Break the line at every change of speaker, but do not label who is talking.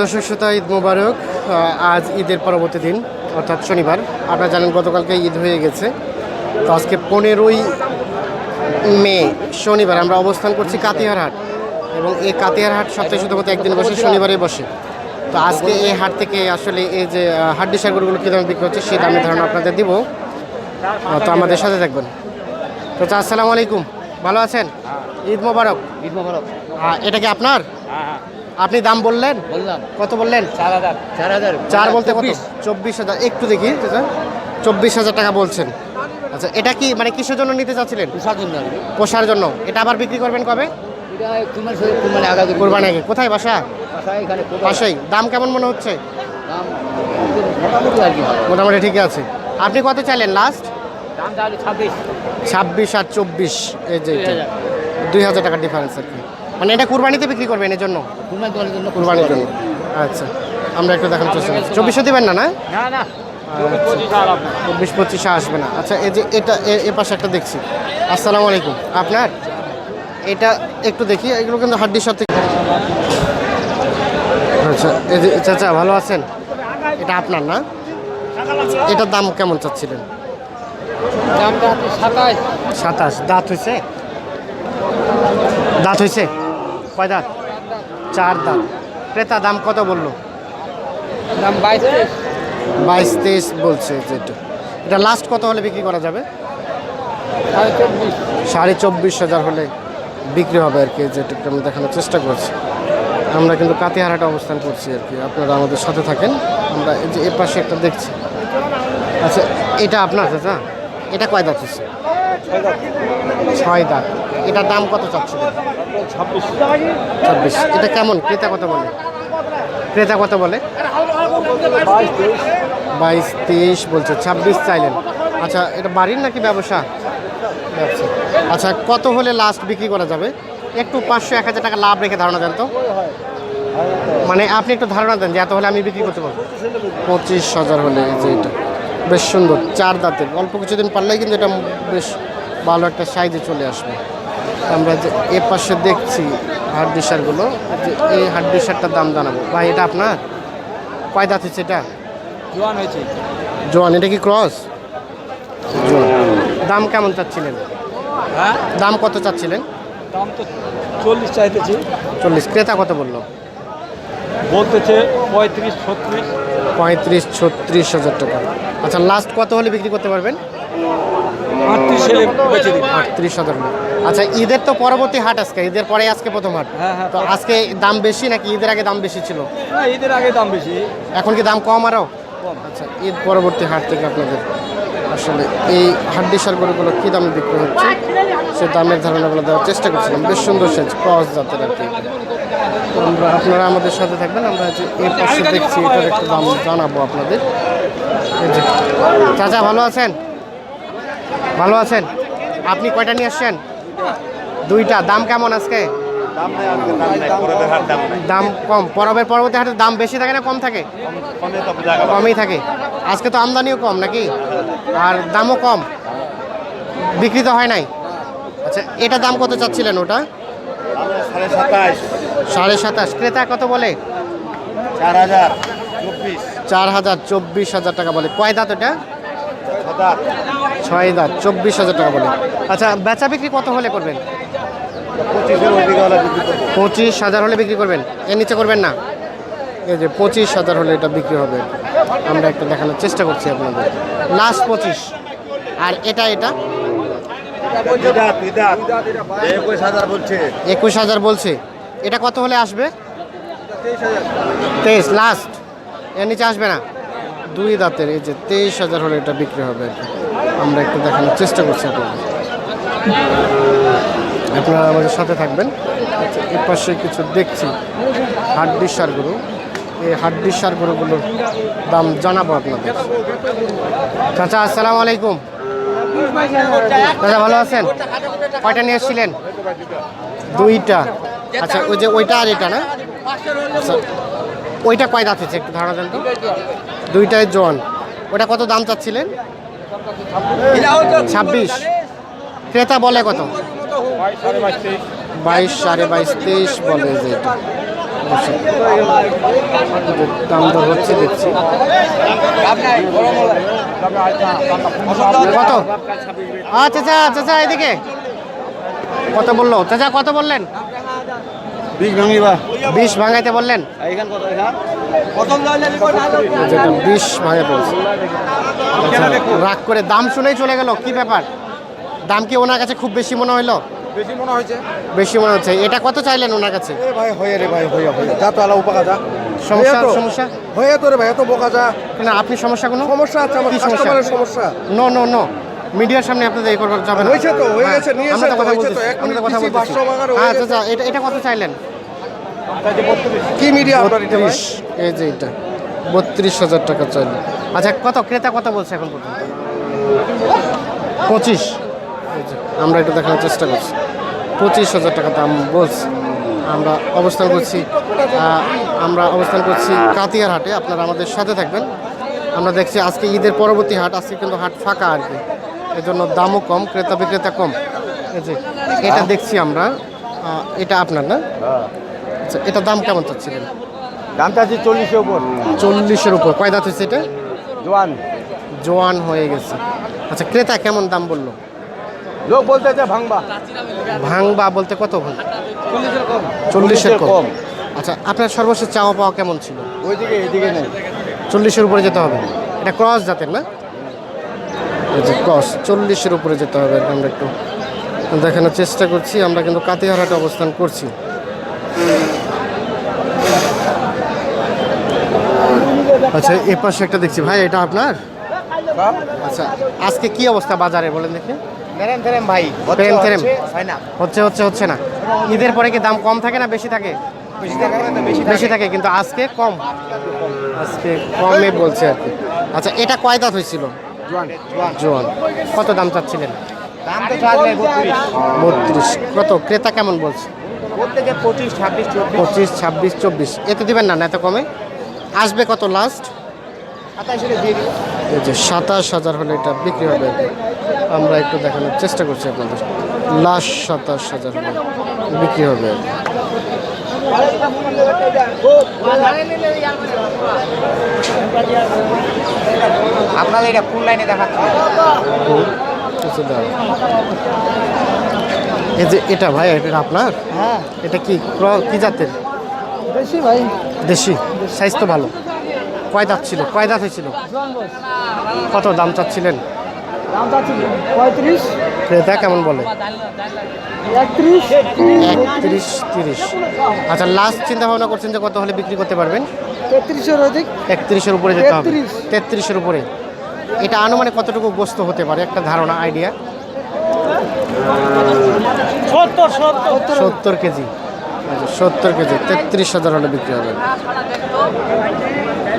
দর্শক শ্রোতা ঈদ মোবারক। আজ ঈদের পরবর্তী দিন অর্থাৎ শনিবার। আপনারা জানেন গতকালকে ঈদ হয়ে গেছে। তো আজকে পনেরোই মে শনিবার আমরা অবস্থান করছি কাতিয়ার হাট। এবং এই কাতিয়ার হাট সপ্তাহে শুধুমাত্র একদিন বসে শনিবারে বসে। তো আজকে এই হাট থেকে আসলে এই যে হাড্ডি সারগুলোগুলো কী দামে বিক্রি হচ্ছে সেই দামের ধারণা আপনাদের দিব। তো আমাদের সাথে থাকবেন। তো আসসালামু আলাইকুম। ভালো আছেন? ঈদ মোবারক।
ঈদ মোবারক।
এটা কি আপনার?
হ্যাঁ হ্যাঁ।
আপনি দাম বললেন?
বললাম।
কত বললেন?
চার হাজার। চার হাজার।
চার বলতে কত?
চব্বিশ।
হাজার। একটু দেখি চব্বিশ হাজার টাকা বলছেন। আচ্ছা এটা কি মানে কিসের জন্য নিতে চাচ্ছিলেন?
পোষার জন্য
পোষার জন্য। এটা আবার বিক্রি করবেন কবে?
কুরবানি আগে।
কোথায়? বাসা? পাশেই দাম কেমন মনে হচ্ছে?
মোটামুটি
ঠিকই আছে। আপনি কত চাইলেন লাস্ট
ছাব্বিশ।
আর চব্বিশ এই যে।
দুই হাজার
টাকার ডিফারেন্স আর কি। মানে এটা কুরবানিতে বিক্রি করবেন এর জন্য কুরবানির জন্য। আচ্ছা আমরা একটু দেখানোর চেষ্টা করছি। চব্বিশশো দিবেন না না? চব্বিশ পঁচিশে আসবে না। আচ্ছা এই যে এটা এ- পাশে একটা দেখছি। আসসালামু আলাইকুম। আপনার? এটা একটু দেখি এগুলো কিন্তু হাড্ডির সাথে আচ্ছা এই যে চাচা ভালো আছেন? এটা আপনার না? এটার দাম কেমন চাচ্ছিলেন?
সাতাশ।
সাতাশ। দাঁত হয়েছে? দাঁত হয়েছে? কয় দাঁত? চার দাঁত। ক্রেতা দাম কত বলল?
দাম বাইশ
বাইশ তেইশ বলছে যেটা এটা লাস্ট কত হলে বিক্রি করা যাবে?
সাড়ে চব্বিশ।
হাজার হলে বিক্রি হবে আর কি যেটা আমি দেখানোর চেষ্টা করছি। আমরা কিন্তু কাতিহারাটা অবস্থান করছি আর কি আপনারা আমাদের সাথে থাকেন। আমরা এই যে এ পাশে একটা দেখছি। আচ্ছা এটা আপনার চাচা? এটা কয় দাঁত হচ্ছে? ছয় দাঁত। এটার দাম কত চাচ্ছিলেন ছাব্বিশ। এটা কেমন? ক্রেতা কত বলে? ক্রেতা কত বলে? বাইশ, তেইশ বলছে, ছাব্বিশ চাইলেন। আচ্ছা এটা বাড়ির নাকি ব্যবসা? ব্যবসা। আচ্ছা কত হলে লাস্ট বিক্রি করা যাবে? একটু পাঁচশো, এক হাজার টাকা লাভ রেখে ধারণা দেন তো। মানে আপনি একটু ধারণা দেন যে এত হলে আমি বিক্রি করতে পারব। পঁচিশ হাজার হলে যে এটা। বেশ সুন্দর চার দাঁতের। অল্প কিছুদিন পারলেই কিন্তু এটা বেশ ভালো একটা সাইজে চলে আসবে। আমরা যে এ পাশে দেখছি হাড্ডি সারগুলো যে এই হাড্ডি সারটার দাম জানাব। ভাই এটা আপনার? কয় দাঁত হচ্ছে এটা?
জোয়ান হয়েছে।
জোয়ান এটা কি ক্রস? দাম কেমন চাচ্ছিলেন?
হ্যাঁ?
দাম কত চাচ্ছিলেন?
দাম তো চল্লিশ চাইতেছি।
চল্লিশ। ক্রেতা কত বলল?
বলতেছে পঁয়ত্রিশ ছত্রিশ।
পঁয়ত্রিশ ছত্রিশ হাজার টাকা। আচ্ছা লাস্ট কত হলে বিক্রি করতে পারবেন?
আটত্রিশে
হাজার। আচ্ছা ঈদের তো পরবর্তী হাট আজকে। ঈদের পরে আজকে প্রথম হাট।
হ্যাঁ, হ্যাঁ,
তো আজকে দাম বেশি নাকি ঈদের আগে দাম বেশি ছিল?
ঈদের আগে দাম বেশি।
এখন কি দাম কম আরও
কম।
আচ্ছা ঈদ পরবর্তী হাট থেকে আপনাদের আসলে এই হাড্ডি সার গরুগুলো কী দামে বিক্রি হচ্ছে? সে দামের ধারণাগুলো দেওয়ার চেষ্টা করছিলাম। বেশ সুন্দর সেজ ক্রস জাতের আর কি। আমরা আপনারা আমাদের সাথে থাকবেন আমরা যে এই পাশে দেখছি এটার একটু দাম জানাব আপনাদের। চাচা ভালো আছেন? ভালো আছেন? আপনি কয়টা নিয়ে আসছেন? দুইটা। দাম কেমন আজকে? দাম কম। পরবের পরবর্তী হাটের দাম বেশি থাকে না কম থাকে? কমই থাকে। আজকে তো আমদানিও কম নাকি? আর দামও কম। বিক্রি তো হয় নাই। আচ্ছা এটা দাম কত চাচ্ছিলেন ওটা?
সাড়ে সাতাশ।
ক্রেতা কত বলে?
চার হাজার চব্বিশ।
চার হাজার চব্বিশ হাজার টাকা বলে। কয় দাঁত ওটা ছয় দাঁত চব্বিশ হাজার টাকা বলে। আচ্ছা বেচা বিক্রি কত হলে করবেন। পঁচিশ হাজার হলে বিক্রি করবেন? এর নিচে করবেন না? এই যে পঁচিশ হাজার হলে এটা বিক্রি হবে। আমরা একটু দেখানোর চেষ্টা করছি আপনাদের। লাস্ট পঁচিশ। আর এটা এটা?
একুশ হাজার বলছে।
এটা কত হলে আসবে? তেইশ লাস্ট এর নিচে আসবে না? দুই দাঁতের এই যে তেইশ হাজার হলে এটা বিক্রি হবে আর কি। আমরা একটু দেখানোর চেষ্টা করছি আপনাদের। আপনারা আমাদের সাথে থাকবেন। আচ্ছা এর পাশে কিছু দেখছি। হাড্ডির সারগুলো এই হাড্ডির সারগুলোগুলোর দাম জানাব আপনাদের। চাচা আসসালামু আলাইকুম। দাদা, ভালো আছেন? কয়টা নিয়ে এসেছিলেন? দুইটা। আচ্ছা ওই যে ওইটা আর এটা না? আচ্ছা ওইটা কয় দাঁত হচ্ছে একটু ধারণা দেন তো? দুইটাই জন ওটা কত দাম চাচ্ছিলেন? ছাব্বিশ। ক্রেতা বলে কত? বাইশ, সাড়ে বাইশ, তেইশ বলে যে দাম দর হচ্ছে দেখছি। কত? আচ্ছা চাচা চাচা এদিকে। কত বলল? চাচা কত বললেন?
বিগ ভাঙিবা
বিষ ভাঙাইতে বললেন?
কত?
বিষ ভাঙে বলছে আচ্ছা, রাগ করে দাম শুনেই চলে গেল। কি ব্যাপার? দাম কি ওনার কাছে খুব বেশি মনে হইল?
বেশি মনে হয়েছে।
বেশি মনে হচ্ছে। এটা কত চাইলেন ওনার কাছে?
ভাই হয়ে রে ভাই হয়ে হয়ে। যা তো আলা উপকা যা।
সমস্যা। সমস্যা?
হয়ে তো রে ভাই এত বোকা যা।
না আপনি সমস্যা কোনো?
সমস্যা আছে আমার
সমস্যা?
কাস্টমারের সমস্যা।
নো নো নো মিডিয়ার সামনে আপনাদের এই করা যাবে না।
হয়েছে তো, হয়ে গেছে, নিয়ে
তো
এসে
কথা
হয়েছে তো, এক মিনিট
কথা
হয়ে
আচ্ছা
গেছে।
আচ্ছা এটা এটা কত চাইলেন?
কি মিডিয়া আপনার এটা
এই যে এটা। বত্রিশ হাজার টাকা চাইলেন। আচ্ছা কত? ক্রেতা কত বলছে এখন পর্যন্ত? পঁচিশ। আমরা একটু দেখানোর চেষ্টা করছি। পঁচিশ হাজার টাকা দাম বলছি। আমরা অবস্থান করছি আমরা অবস্থান করছি কাতিয়ার হাটে। আপনারা আমাদের সাথে থাকবেন। আমরা দেখছি আজকে ঈদের পরবর্তী হাট আজকে কিন্তু হাট ফাঁকা আর কি। এই জন্য দামও কম ক্রেতা বিক্রেতা কম। যে এটা দেখছি আমরা। এটা আপনার না? আচ্ছা এটা দাম কেমন চাচ্ছিলেন?
দামটা আছে চল্লিশের উপর।
চল্লিশের উপর। কয় দাঁত হচ্ছে এটা?
জোয়ান।
জোয়ান হয়ে গেছে। আচ্ছা ক্রেতা কেমন দাম বলল?
লোক বলতেছে ভাঙবা।
ভাঙবা বলতে কত ভাঙ
চল্লিশের কম।
চল্লিশের কম।
কম।
আচ্ছা আপনার সর্বশেষ চাওয়া পাওয়া কেমন ছিল?
ওইদিকে এইদিকে নেই।
চল্লিশের উপরে যেতে হবে। এটা ক্রস জাতের না? ক্রস চল্লিশের উপরে যেতে হবে আমরা একটু দেখানোর চেষ্টা করছি। আমরা কিন্তু কাতিহারাটে অবস্থান করছি। আচ্ছা এ পাশে একটা দেখছি। ভাই এটা আপনার? আচ্ছা আজকে কি অবস্থা বাজারে বলেন দেখি।
ভাই।
প্রেম থেরেম।
হয় না।
হচ্ছে হচ্ছে হচ্ছে না। ঈদের পরে কি দাম কম থাকে না বেশি থাকে?
বেশি
থাকে কিন্তু আজকে কম। আজকে কমে বলছে আর কি। আচ্ছা এটা কয় দাঁত হয়েছিল?
জোয়ান।
কত দাম চাচ্ছিলেন?
বত্রিশ।
কত? ক্রেতা কেমন বলছে?
পঁচিশ ছাব্বিশ চব্বিশ।
এতে দিবেন না না এত কমে? আসবে কত লাস্ট? সাতাশ হাজার হলে এটা বিক্রি হবে। আমরা একটু দেখানোর চেষ্টা করছি আপনাদের। লাস্ট সাতাশ হাজার বিক্রি হবে।
আপনাদের এটা কোন লাইনে দেখাচ্ছে?
এই যে এটা ভাই এটা আপনার?
হ্যাঁ।
এটা কি কি জাতের?
বেশি ভাই।
দেশি। সাইজ তো ভালো। কয় দাঁত ছিল? কয় দাঁত হয়েছিল? কত দাম চাচ্ছিলেন?
পঁয়ত্রিশ।
ক্রেতা কেমন বলে?
একত্রিশ।
একত্রিশ তিরিশ। আচ্ছা লাস্ট চিন্তা ভাবনা করছেন যে কত হলে বিক্রি করতে পারবেন?
তেত্রিশের অধিক।
একত্রিশের উপরে যেতে হবে। তেত্রিশের উপরে। এটা আনুমানিক কতটুকু গোস্ত হতে পারে? একটা ধারণা আইডিয়া সত্তর কেজি। আচ্ছা সত্তর কেজি। তেত্রিশ হাজার হলে বিক্রি হবে।